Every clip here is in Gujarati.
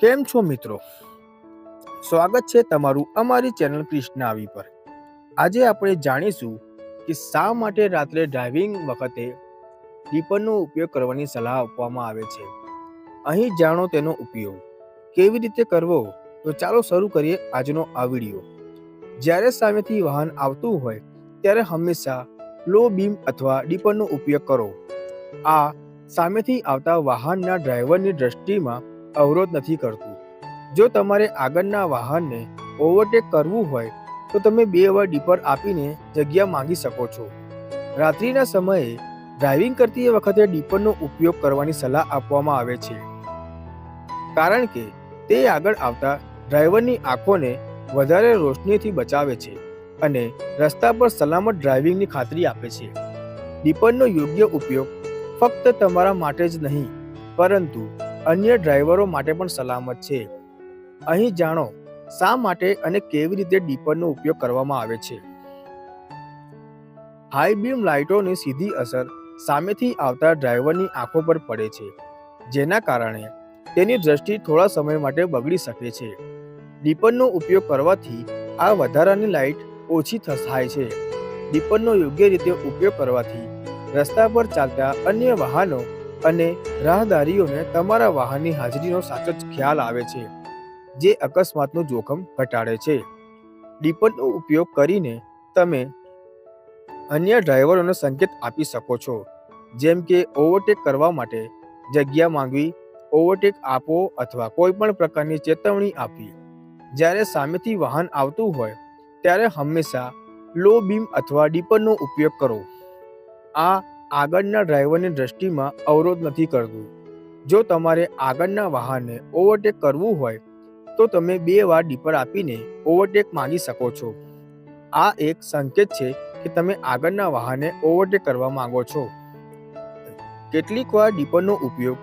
કેમ છો મિત્રો? સ્વાગત છે તમારું અમારી ચેનલ કૃષ્ણાવી પર. આજે આપણે જાણીશું કે શા માટે રાત્રે ડ્રાઇવિંગ વખતે ડીપરનો ઉપયોગ કરવાની સલાહ આપવામાં આવે છે. અહીં જાણો તેનો ઉપયોગ. કેવી રીતે કરવો? તો ચાલો શરૂ કરીએ આજનો આ વીડિયો. જ્યારે સામેથી વાહન આવતું હોય, ત્યારે હંમેશા લો બીમ અથવા ડીપરનો ઉપયોગ કરો. આ સામેથી આવતા વાહનના ડ્રાઈવરની દ્રષ્ટિમાં અવરોધ નથી કરતું. જો તમારે આગળના વાહનને ઓવરટેક કરવું હોય, તો તમે બે વાર ડીપર આપીને જગ્યા માંગી શકો છો. રાત્રિના સમયે ડ્રાઇવિંગ કરતી વખતે ડીપરનો ઉપયોગ કરવાની સલાહ આપવામાં આવે છે. કારણ કે તે આગળ આવતા ડ્રાઈવરની આંખોને વધારે રોશનીથી બચાવે છે અને રસ્તા પર સલામત ડ્રાઇવિંગની ખાતરી આપે છે. ડીપરનો યોગ્ય ઉપયોગ ફક્ત તમારા માટે જ નહીં, પરંતુ અન્ય ડ્રાઈવરો માટે પણ સલામત છે. અહીં જાણો, શા માટે અને કેવી રીતે ડીપરનો ઉપયોગ કરવામાં આવે છે? હાઈ બીમ લાઇટોની સીધી અસર સામેથી આવતા ડ્રાઈવરની આંખો પર પડે છે, જેના કારણે તેની દ્રષ્ટિ થોડા સમય માટે બગડી શકે છે. ડીપરનો ઉપયોગ કરવાથી આ વધારાની લાઇટ ઓછી થાય છે. ડીપરનો યોગ્ય રીતે ઉપયોગ કરવાથી રસ્તા પર ચાલતા અન્ય વાહનો અને રાહદારીઓને તમારા વાહનની હાજરીનો સાચો જ ખ્યાલ આવે છે, જે અકસ્માતનું જોખમ ઘટાડે છે. ડીપરનો ઉપયોગ કરીને તમે અન્ય ડ્રાઈવરોને સંકેત આપી શકો છો, જેમ કે ઓવરટેક કરવા માટે જગ્યા માંગવી, ઓવરટેક આપો અથવા કોઈ પણ પ્રકારની ચેતવણી આપવી. જ્યારે સામેથી વાહન આવતું હોય, ત્યારે હંમેશા લો બીમ અથવા ડીપરનો ઉપયોગ કરો. આ આગળના ડ્રાઈવરની દ્રષ્ટિમાં અવરોધ નથી કરતું જો તમારે આગળના વાહનને ઓવરટેક કરવું હોય, તો તમે બે વાર ડીપર આપીને ઓવરટેક માંગી શકો છો. આ એક સંકેત છે કે તમે આગળના વાહનને ઓવરટેક કરવા માંગો છો. કેટલીક વાર ડીપરનો ઉપયોગ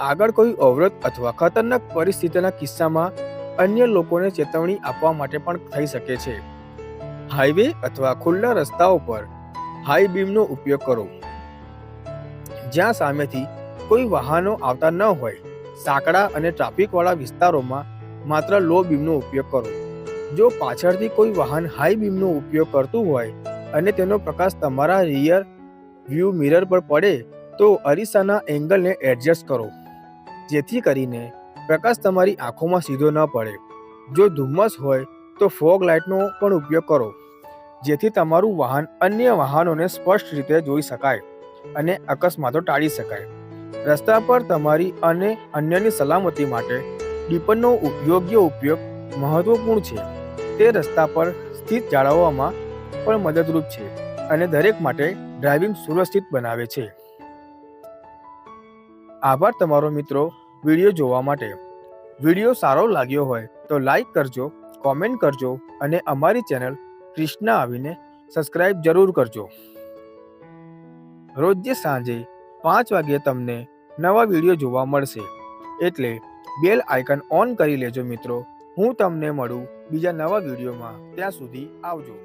આગળ કોઈ અવરોધ અથવા ખતરનાક પરિસ્થિતિના કિસ્સામાં અન્ય લોકોને ચેતવણી આપવા માટે પણ થઈ શકે છે. હાઈવે અથવા ખુલ્લા રસ્તાઓ પર હાઈ બીમનો ઉપયોગ કરો. જ્યાં સામેથી કોઈ વાહનો આવતા ન હોય, સાંકડા અને ટ્રાફિકવાળા વિસ્તારોમાં માત્ર લો બીમનો ઉપયોગ કરો. જો પાછળથી કોઈ વાહન હાઈ બીમનો ઉપયોગ કરતું હોય અને તેનો પ્રકાશ તમારા રિયર વ્યૂ મિરર પર પડે, તો અરીસાના એંગલને એડજસ્ટ કરો. જેથી કરીને પ્રકાશ તમારી આંખોમાં સીધો ન પડે. જો ધુમ્મસ હોય, તો ફોગ લાઇટનો પણ ઉપયોગ કરો. જેથી તમારું વાહન અન્ય વાહનોને સ્પષ્ટ રીતે જોઈ શકાય અને અકસ્માતો ટાળી શકાય. રસ્તા પર તમારી અને અન્યની સલામતી માટે ડીપરનો યોગ્ય ઉપયોગ મહત્વપૂર્ણ છે. તે રસ્તા પર સ્થિત જાળવવામાં પણ મદદરૂપ છે અને દરેક માટે ડ્રાઇવિંગ સુરક્ષિત બનાવે છે. આભાર તમારો મિત્રો વીડિયો જોવા માટે. વીડિયો સારો લાગ્યો હોય તો લાઈક કરજો, કોમેન્ટ કરજો અને અમારી ચેનલ કૃષ્ણા આવીને સબસ્ક્રાઇબ જરૂર કરજો. રોજે સાંજે પાંચ વાગ્યે તમને નવા વીડિયો જોવા મળશે. એટલે બેલ આઇકન ઓન કરી લેજો મિત્રો. હું તમને મળું બીજા નવા વિડીયોમાં ત્યાં સુધી આવજો.